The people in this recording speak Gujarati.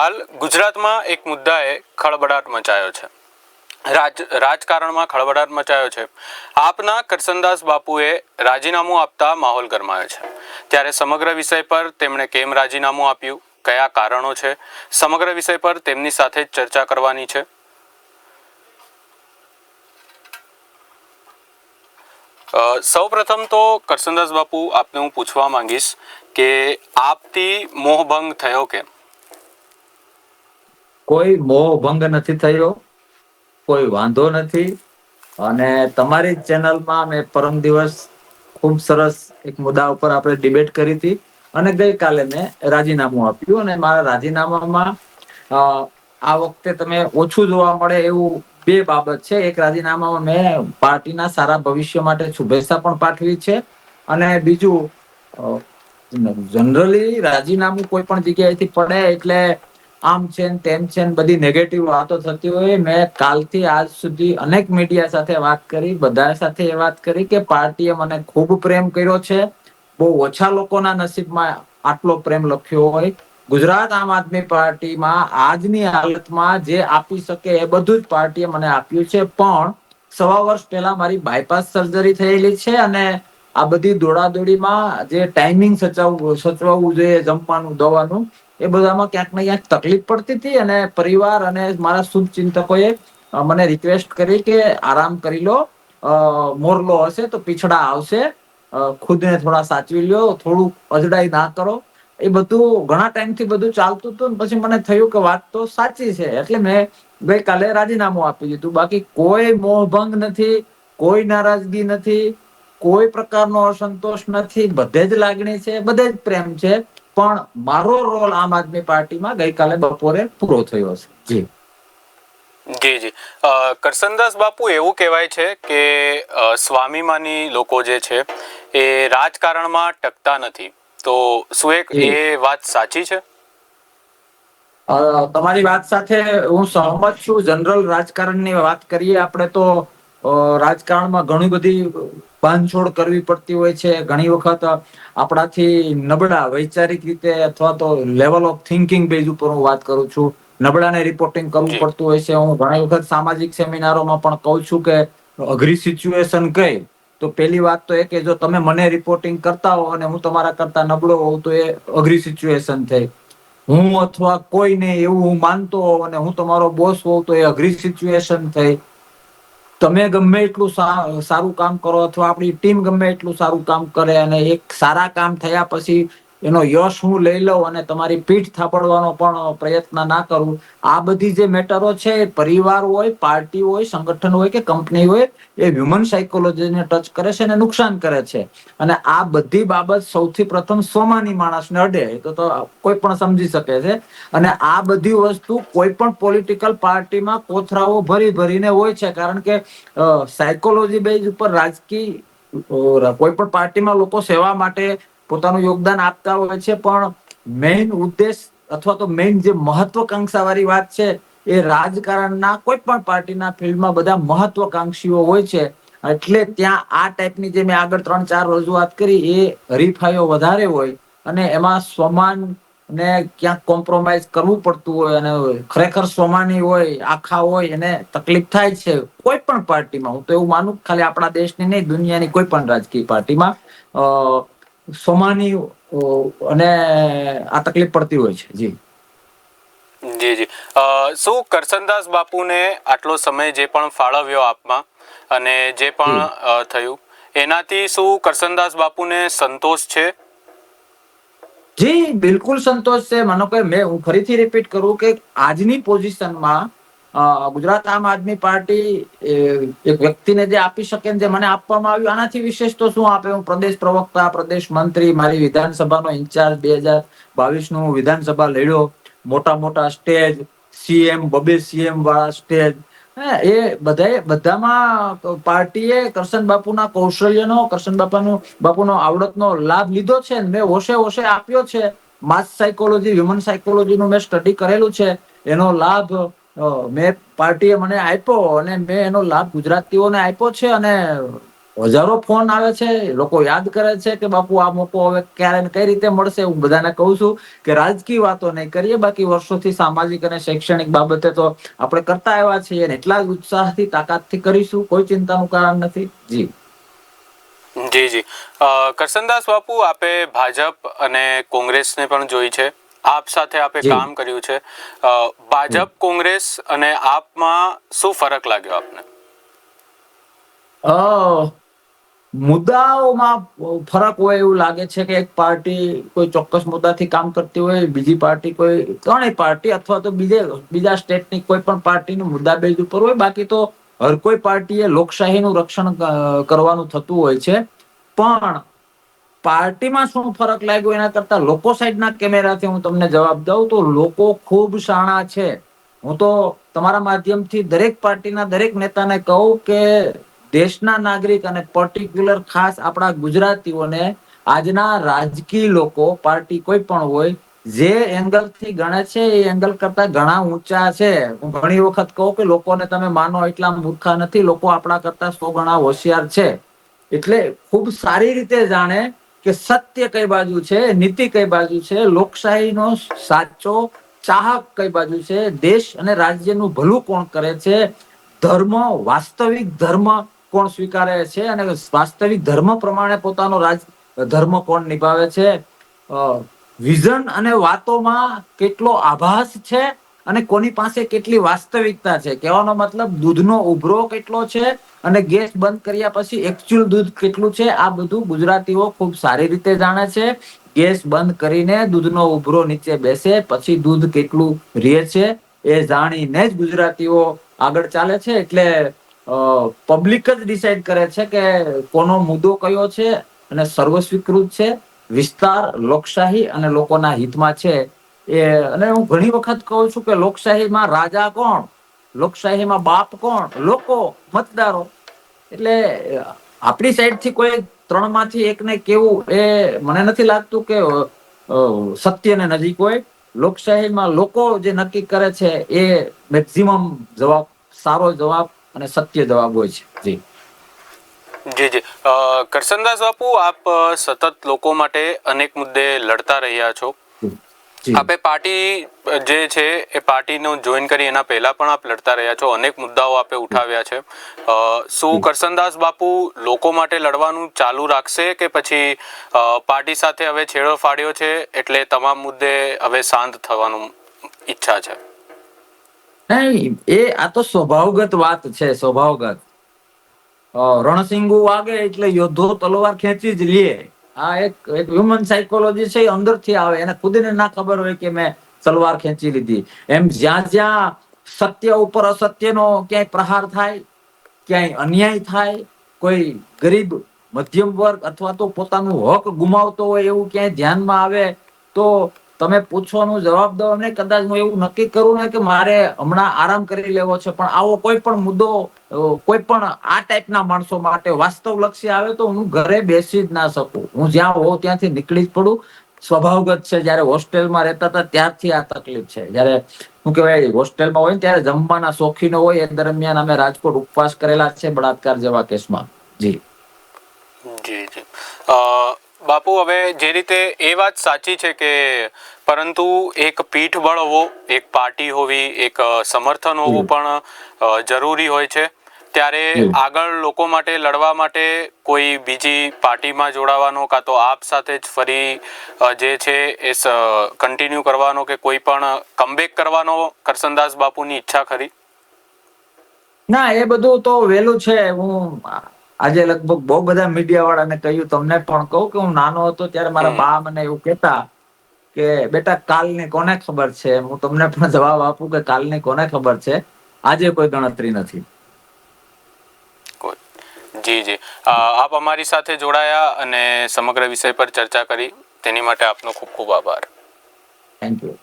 હાલ ગુજરાતમાં એક મુદ્દાએ ખળબડાટ મચાયો છે. રાજ, રાજકારણમાં ખળબડાટ મચાયો છે. આપના કરસનદાસ બાપુએ રાજીનામું આપતા માહોલ ગરમાયો છે. ત્યારે સમગ્ર વિષય પર તેમણે કેમ રાજીનામું આપ્યું? કયા કારણો છે? સમગ્ર વિષય પર તેમની સાથે ચર્ચા કરવાની છે. સૌ સૌપ્રથમ તો કરસનદાસ બાપુ આપને હું પૂછવા માંગીશ કે આપથી મોહભંગ થયો કેમ? કોઈ મોહ ભંગ નથી થયો, કોઈ વાંધો નથી. અને તમારી ચેનલમાં મેં પરમ દિવસ ખૂબ સરસ એક મુદ્દા ઉપર આપણે ડિબેટ કરી હતી. અને ગઈકાલે મેં રાજીનામું આપ્યું અને મારા રાજીનામામાં આ વખતે તમે ઓછું જોવા મળે એવું બે બાબત છે. એક રાજીનામામાં મેં પાર્ટીના સારા ભવિષ્ય માટે શુભેચ્છા પણ પાઠવી છે. અને બીજું જનરલી રાજીનામું કોઈ પણ જગ્યાએથી પડે એટલે આમ છે ને તેમ છે ને બધી નેગેટિવ વાતો થતી હોય. મેં કાલથી આજ સુધી અનેક મીડિયા સાથે વાત કરી બધા સાથે એ વાત કરી કે પાર્ટીએ મને ખૂબ પ્રેમ કર્યો છે. બહુ ઓછા લોકોના નસીબમાં આટલો પ્રેમ લખ્યો હોય. ગુજરાત આમ આદમી પાર્ટીમાં આજની હાલતમાં જે આપી શકે એ બધું જ પાર્ટીએ મને આપ્યું છે. પણ સવા વર્ષ પહેલા મારી બાયપાસ સર્જરી થયેલી છે અને આ બધી દોડાદોડીમાં જે ટાઈમિંગ સચવવું સચવવું જોઈએ, જમવાનું, દવાનું એ બધામાં ક્યાંક ને ક્યાંક તકલીફ પડતી હતી અને પરિવાર અને મારા શુભ ચિંતકોએ મને રિક્વેસ્ટ કરી કે આરામ કરી લો મોરલો હશે તો પીછડા આવશે ખુદને થોડા સાચવી લ્યો થોડું અજડાઈ ના કરો. એ બધું ઘણા ટાઈમથી બધું ચાલતું હતું પછી મને થયું કે વાત તો સાચી છે. એટલે મેં ગઈકાલે રાજીનામું આપી દીધું. બાકી કોઈ મોહભંગ નથી, કોઈ નારાજગી નથી, કોઈ પ્રકારનો અસંતોષ નથી. બધે જ લાગણી છે, બધે જ પ્રેમ છે. પણ મારો રોલ આમ આદમી પાર્ટીમાં ગઈકાલે બપોરે પૂરો થયો છે. જી. જી જી. કરસનદાસ બાપુ એવું કહેવાય છે કે સ્વામીમાની લોકો જે છે એ રાજકારણમાં ટકતા નથી. તો શું એક એ વાત સાચી છે? તમારી વાત સાથે હું સહમત છું. જનરલ રાજકારણની વાત કરીએ આપણે તો રાજકારણમાં ઘણી બધી બાંધછોડ કરવી પડતી હોય છે. ઘણી વખત આપણાથી નબળા વૈચારિક રીતે અથવા તો લેવલ ઓફ થિંકિંગ બેઝ ઉપર હું વાત કરું છું. નબળાને રિપોર્ટિંગ કરવું પડતું હોય છે. હું ઘણી વખત સામાજિક સેમિનારોમાં પણ કહું છું કે અઘરી સિચ્યુએશન કઈ? તો પેલી વાત તો એ કે જો તમે મને રિપોર્ટિંગ કરતા હો અને હું તમારા કરતા નબળો હોઉં તો એ અઘરી સિચ્યુએશન થઈ. હું અથવા કોઈને એવું હું માનતો હોઉં અને હું તમારો બોસ હોઉં તો એ અઘરી સિચ્યુએશન થઈ. તમે ગમે એટલું સારું કામ કરો અથવા આપણી ટીમ ગમે એટલું સારું કામ કરે અને એક સારા કામ થયા પછી એનો યશ હું લઈ લઉં અને તમારી પીઠ થાપડવાનો પણ પ્રયત્ન ના કરું. આ બધી જે મેટરો છે, પરિવાર હોય, પાર્ટી હોય, સંગઠન હોય કે કંપની હોય, એ હ્યુમન સાયકોલોજીને ટચ કરે છે અને નુકસાન કરે છે. અને આ બધી બાબત સૌથી પ્રથમ સ્વમાની માણસને અડે તો તો કોઈ પણ સમજી શકે છે. અને આ બધી વસ્તુ કોઈ પણ પોલિટિકલ પાર્ટીમાં કોથરાઓ ભરી ભરીને હોય છે, કારણ કે સાયકોલોજી બેઝ ઉપર રાજકીય કોઈ પણ પાર્ટીમાં લોકો સેવા માટે પોતાનું યોગદાન આપતા હોય છે, પણ મેઇન ઉદ્દેશ અથવા તો મેઇન જે મહત્વકાંક્ષા વાળી વાત છે, એ રાજકારણના કોઈ પણ પાર્ટીના ફિલ્ડમાં બધા મહત્વકાંક્ષીઓ હોય છે. એટલે ત્યાં આ ટાઈપની જે મેં આગળ ત્રણ ચાર રજૂઆત કરી, એ હરીફાઈઓ વધારે હોય અને એમાં સ્વમાન ને ક્યાંક કોમ્પ્રોમાઇઝ કરવું પડતું હોય અને ખરેખર સ્વમાની હોય, આખા હોય, એને તકલીફ થાય છે કોઈ પણ પાર્ટીમાં. હું તો એવું માનું ખાલી આપણા દેશની નહીં, દુનિયાની કોઈ પણ રાજકીય પાર્ટીમાં. અ, અને આ તકલીફ પડતી હોય છે. જી. જી જી. શું કરસનદાસ બાપુને આટલો સમય જે પણ ફાળવ્યો આપમાં અને જે પણ થયું એનાથી શું કરસનદાસ બાપુને સંતોષ છે? જી બિલકુલ સંતોષ છે. માનો કે મેં હું ફરીથી રિપીટ કરું કે આજની પોઝિશનમાં ગુજરાત આમ આદમી પાર્ટી એક વ્યક્તિને જે આપી શકે જે મને આપવામાં આવ્યું, આનાથી વિશેષ તો શું આપે? હું પ્રદેશ પ્રવક્તા, પ્રદેશ મંત્રી, મારી વિધાનસભાનો ઇન્ચાર્જ બે હજાર બાવીસનું વિધાનસભા લડ્યો. મોટા મોટા સ્ટેજ, સીએમ, બબે સીએમ વાળા સ્ટેજ. એ બધાએ, બધામાં પાર્ટીએ કરશન બાપુના કૌશલ્યનો, કરશન બાપાનો, બાપુનો આવડતનો લાભ લીધો છે મેં હોશે હોશે આપ્યો છે. માસ સાયકોલોજી હ્યુમન સાયકોલોજીનું મેં સ્ટડી કરેલું છે. એનો લાભ મેં પાર્ટીએ મને આપ્યો અને મેં એનો લાભ ગુજરાતીઓને આપ્યો છે અને હજારો ફોન આવે છે, લોકો યાદ કરે છે કે બાપુ આ મોકો હવે ક્યારે કઈ રીતે મળશે હું બધાને કહું છું કે રાજકીય વાતો નહીં કરીએ, બાકી વર્ષોથી સામાજિક અને શૈક્ષણિક બાબતે તો આપણે કરતા આવ્યા છીએ અને એટલા જ ઉત્સાહથી, તાકાતથી કરીશું, કોઈ ચિંતાનું કારણ નથી. જી. જી જી. કરસનદાસ બાપુ, આપે ભાજપ અને કોંગ્રેસને પણ જોઈ છે? આપ સાથે આપે કામ કર્યું છે. ભાજપ કોંગ્રેસ અને આપમાં શું ફરક લાગ્યો આપને? મુદ્દાઓમાં ફરક હોય એવું લાગે છે કે એક પાર્ટી કોઈ ચોક્કસ મુદ્દાથી કામ કરતી હોય બીજી પાર્ટી કોઈ ત્રણેય પાર્ટી અથવા તો બીજે બીજા સ્ટેટની કોઈ પણ પાર્ટીનું મુદ્દા બેઝ ઉપર હોય. બાકી તો હર કોઈ પાર્ટીએ લોકશાહીનું રક્ષણ કરવાનું થતું હોય છે. પણ પાર્ટીમાં શું ફરક લાગ્યો એના કરતા લોકો સાઈડના કેમેરાથી હું તમને જવાબ દઉં તો લોકો ખૂબ શાણા છે. હું તો તમારા માધ્યમથી દરેક પાર્ટીના દરેક નેતાને કહું કે દેશના નાગરિક અને પર્ટિક્યુલર ખાસ આપણા ગુજરાતીઓને આજના રાજકીય લોકો, પાર્ટી કોઈ પણ હોય, જે એંગલથી ગણે છે એ એંગલ કરતા ઘણા ઊંચા છે. હું ઘણી વખત કહું કે લોકોને તમે માનો એટલા મૂર્ખા નથી, લોકો આપણા કરતા સો ગણા હોશિયાર છે. એટલે ખૂબ સારી રીતે જાણે કે સત્ય કઈ બાજુ છે, નીતિ કઈ બાજુ છે, લોકશાહીનો સાચો ચાહક કઈ બાજુ છે, દેશ અને રાજ્યનું ભલું કોણ કરે છે, ધર્મ, વાસ્તવિક ધર્મ કોણ સ્વીકારે છે અને વાસ્તવિક ધર્મ પ્રમાણે પોતાનો રાજ, ધર્મ કોણ નિભાવે છે? વિઝન અને વાતોમાં કેટલો આભાસ છે અને કોની પાસે કેટલી વાસ્તવિકતા છે? કહેવાનો મતલબ, દૂધનો ઉભરો કેટલો છે અને ગેસ બંધ કર્યા પછી એકચ્યુઅલ દૂધ કેટલું છે? આ બધું ગુજરાતીઓ ખૂબ સારી રીતે જાણે છે. ગેસ બંધ કરીને દૂધનો ઉભરો નીચે બેસે, પછી દૂધ કેટલું રહે છે એ જાણીને જ ગુજરાતીઓ આગળ ચાલે છે. એટલે પબ્લિક જ ડિસાઈડ કરે છે કે કોનો મુદ્દો કયો છે અને સર્વસ્વીકૃત છે. વિસ્તાર લોકશાહી અને લોકોના હિતમાં છે. એ અને હું ઘણી વખત કહું છું કે લોકશાહીમાં રાજા કોણ? લોકશાહીમાં બાપ કોણ? લોકો મતદારો. એટલે આપણી સાઈડથી કોઈ ત્રણમાંથી એકને કેવું એ મને નથી લાગતું કે સત્યને નજીક હોય. લોકશાહીમાં લોકો જે નક્કી કરે છે એ મેક્સિમમ જવાબ સારો જવાબ અને સત્ય જવાબ હોય છે. જી. જી જી. કરસનદાસ બાપુ આપ સતત લોકો માટે અનેક મુદ્દે લડતા રહ્યા છો. આપે પાર્ટી જે છે એ પાર્ટીનું જોઈન કરી એના પહેલા પણ આપ લડતા રહ્યા છો. અનેક મુદ્દાઓ આપે ઉઠાવ્યા છે. શું કરસનદાસ બાપુ લોકો માટે લડવાનું ચાલુ રાખશે કે પછી પાર્ટી સાથે હવે છેડો ફાડ્યો છે એટલે તમામ મુદ્દે હવે શાંત થવાનું ઈચ્છા છે? એ આ તો સ્વભાવગત વાત છે સ્વભાવગત. રણસિંગુ વાગે એટલે યોદ્ધો તલવાર ખેંચી જ લે. આ એક એક હ્યુમન સાયકોલોજી છે, એ અંદરથી આવે. એને ખુદને ના ખબર હોય કે મેં તલવાર ખેંચી લીધી. એમ જ્યાં જ્યાં સત્ય ઉપર અસત્યનો ક્યાંય પ્રહાર થાય, ક્યાંય અન્યાય થાય, કોઈ ગરીબ મધ્યમ વર્ગ અથવા તો પોતાનું હક ગુમાવતો હોય એવું ક્યાંય ધ્યાનમાં આવે, તો તમે પૂછવાનો જવાબ દો. ને કદાચ હું એવું નક્કી કરું ને કે મારે હમણાં આરામ કરી લેવો છે, પણ આવો કોઈ પણ મુદ્દો કોઈ પણ આ ટાઈપના માણસો માટે વાસ્તવ લક્ષ્ય આવે તો હું ઘરે બેસી જ ના શકું. હું જ્યાં હોઉં ત્યાંથી નીકળી જ પડું. સ્વભાવગત છે જયારે હોસ્ટેલમાં રહેતા હતા ત્યારથી આ તકલીફ છે. જયારે શું કહેવાય હોસ્ટેલમાં હોય ને ત્યારે જમવાના શોખીનો હોય એ દરમિયાન અમે રાજકોટ ઉપવાસ કરેલા છે બળાત્કાર જેવા કેસમાં. જી. જી જી. બાપુ હવે જે રીતે એ વાત સાચી છે કે પરંતુ એક પીઠબળ હોવો એક પાર્ટી હોવી એક સમર્થન હોવું પણ જરૂરી હોય છે. ત્યારે આગળ લોકો માટે લડવા માટે કોઈ બીજી પાર્ટીમાં જોડાવાનો કાં તો આપ સાથે જ ફરી જે છે એ કન્ટિન્યુ કરવાનો કે કોઈ પણ કમબેક કરવાનો કરસનદાસ બાપુની ઈચ્છા ખરી? ના એ બધું તો વહેલું છે. હું આજે લગભગ બહુ બધા મીડિયા વાળાને કહ્યું તમને પણ કહું કે હું નાનો હતો ત્યારે મારા. બા મને એવું કહેતા કે બેટા કાલની કોને ખબર છે? હું તમને પણ જવાબ આપું કે કાલની કોને ખબર છે? આજે કોઈ ગણતરી નથી. જી જી. આપ અમારી સાથે જોડાયા અને સમગ્ર વિષય પર ચર્ચા કરી. તેની માટે આપનો ખૂબ ખૂબ આભાર. Thank you